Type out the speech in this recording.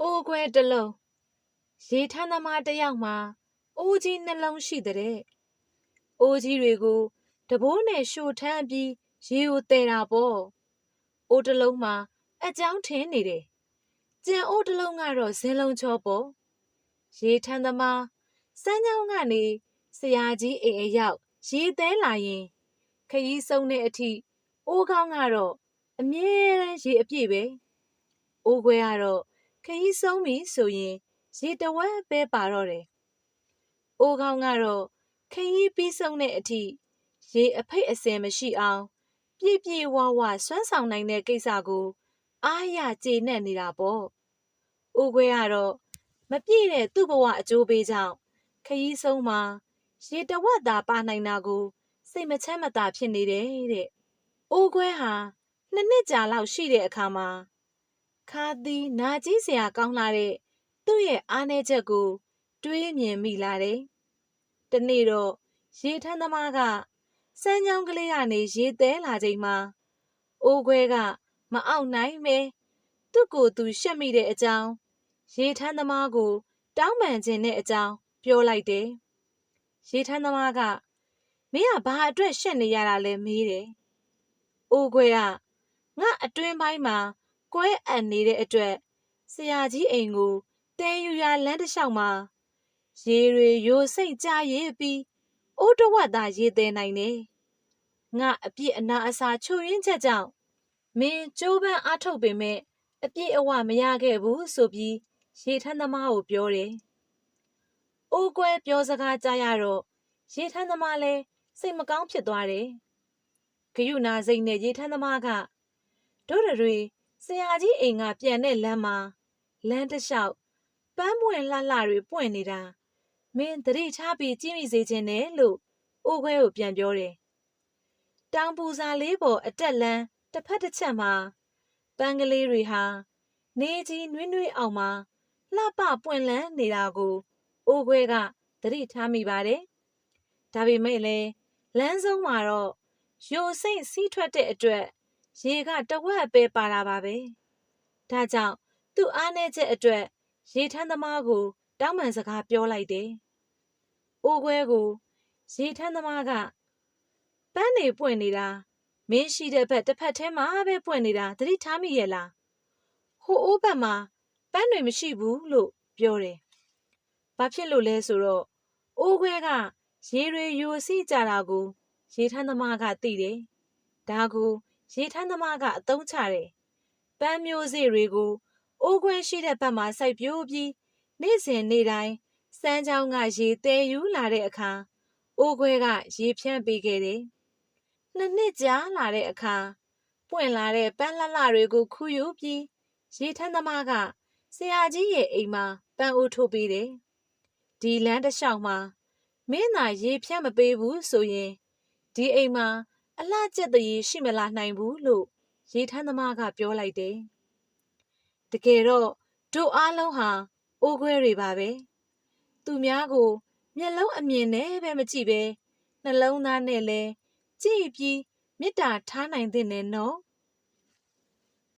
အိုးခွဲတစ်လုံးရေထမ်းသမားတစ်ယောက်မှာအိုးကြီးနှလုံးရှိတဲ့အိုးကြီးတွေကိုတဘိုးနဲ့ရှို့ထမ်းပြီးရေကိုတဲတာပေါ့အိုးတစ်လုံးမှာအကြောင်းထင်းနေတယ်ကြံအိုးတစ်လုံးကတော့ဇင်းလုံးချောပေါ့ရေထမ်းသမားစမ်းချောင်းကနေဆရာကြီးအိမ်အရောက်ရေသဲလာရင်ခရီးဆုံးတဲ့အထိအိုးကောင်းကတော့အမြဲတမ်းရေအပြည့်ပဲအိုးခွဲကတော့ ခရီးဆုံးပြီဆိုရင်ရေတဝက်ပဲပါတော့တယ်အိုးကောင်းကတော့ခရီးပြီးဆုံးတဲ့အထိရေအဖိတ်အစင်မရှိအောင်ပြည့်ပြည့်ဝဝစွမ်းဆောင်နိုင်တဲ့ကိစ္စကို အားရကျေနပ်နေတာပေါ့အိုးခွဲကတော့မပြည့်တဲ့သူ့ဘဝအကျိုးပေးကြောင့်ခရီးဆုံးမှာရေတဝက်သာပါနိုင်တာကို စိတ်မချမ်းမသာဖြစ်နေတယ်တဲ့။အိုးခွဲဟာနှစ်နှစ်ကြာလောက်ရှိတဲ့အခါမှာ ခါသီနာကြီးစရာကောင်းလာတဲ့သူ့ရဲ့အားနည်းချက်ကို တွေးမြင်မိလာတယ်။တနေ့တော့ရေထမ်းသမားကစမ်းချောင်းကလေးကနေရေသဲလာချိန်မှာအိုးခွဲကမအောက်နိုင်ပဲသူ့ကိုယ်သူရှက်မိတဲ့အကြောင်းရေထမ်းသမားကို တောင်းပန်ခြင်းတဲ့အကြောင်းပြောလိုက်တယ်။ရေထမ်းသမားကမင်းကဘာအတွက်ရှက်နေရတာလဲမေးတယ်။အိုးခွဲကငါအတွင်းပိုင်းမှာ ကွဲအပ်နေတဲ့အတွက်ဆရာကြီးအိမ်ကိုတဲယူရလမ်းတစ်လျှောက်မှာရေတွေယိုစိတ်ကြရည်ပြီးအိုးတဝက်သာရေသေးနိုင်တယ်။ငါအပြစ်အနာအစာချုပ်ရင်းချက်ကြောင့်မင်းကြိုးပမ်းအားထုတ်ပေမဲ့အပြစ်အဝမရခဲ့ဘူးဆိုပြီးရေထမ်းသမားကိုပြောတယ်။အိုးကွဲပြောစကားကြားရတော့ရေထမ်းသမားလည်းစိတ်မကောင်းဖြစ်သွားတယ်။ဂယုနာစိတ်နဲ့ရေထမ်းသမားကတို့တွေ ဆရာကြီးအိမ်ကပြန်တဲ့လမ်းမှာလမ်းတစ်လျှောက်ပန်းပွင့်လှလှတွေပွင့်နေတာမင်းတတိထားပြီးကြည့်မိစေခြင်းနဲ့လို့အိုးခွဲကိုပြန်ပြောတယ်။တောင်ပူစာလေးပေါ်အတက်လန်းတစ်ဖက်တစ်ချက်မှာပန်းကလေးတွေဟာနေကြီးနွေးနွေးအောင်မှာလှပပွင့်လန်းနေတာကိုအိုးခွဲကတတိထားမိပါတယ်။ဒါပေမဲ့လည်းလမ်းဆုံးမှာတော့ယိုစိတ်စီးထွက်တဲ့အတွက် ရေကတဝက်ပဲပါတာပါပဲ။ဒါကြောင့်သူ့အားနည်းချက်အတွက်ရေထမ်းသမားကို တောင်းပန်စကားပြောလိုက်တယ်။အိုးခွဲကိုရေထမ်းသမားကပန်းနေပွင့်နေတာမင်းရှိတဲ့ဘက်တစ်ဖက်ထဲမှာပဲပွင့်နေတာသတိထားမိရဲ့လား။ဟိုအိုးဘက်မှာပန်းတွေမရှိဘူးလို့ပြောတယ်။ဘာဖြစ်လို့လဲဆိုတော့အိုးခွဲကရေတွေယိုစီးကြတာကို ရေထမ်းသမားကသိတယ်။ဒါကို ရေထမ်းသမားကအတုံးချတယ်။ပန်းမျိုးစေ့တွေကိုအိုးခွဲရှိတဲ့ဘက်မှာစိုက်ပျိုးပြီးနေ့စဉ်နေ့တိုင်းစမ်းချောင်းကရေတဲယူလာတဲ့အခါအိုးခွဲကရေဖြန့်ပေးခဲ့တယ်။နှစ်နှစ်ကြာလာတဲ့အခါပွင့်လာတဲ့ပန်းလှလှတွေကိုခူးယူပြီးရေထမ်းသမားကဆရာကြီးရဲ့အိမ်မှာပန်းအိုးထိုးပေးတယ်။ဒီလမ်းတစ်လျှောက်မှာမင်းသာရေဖြန့်မပေးဘူးဆိုရင်ဒီအိမ်မှာ အလှကျက်တရေရှိမလာနိုင်ဘူးလို့ရေထမ်းသမားကပြောလိုက်တယ်။တကယ်တော့တို့အားလုံးဟာအိုးခွဲတွေပါပဲ။သူများကိုမျက်လုံးအမြင်နဲ့ပဲမကြည့်ပဲနှလုံးသားနဲ့လဲကြည့်ပြီးမေတ္တာထားနိုင်တဲ့နဲ့နော်။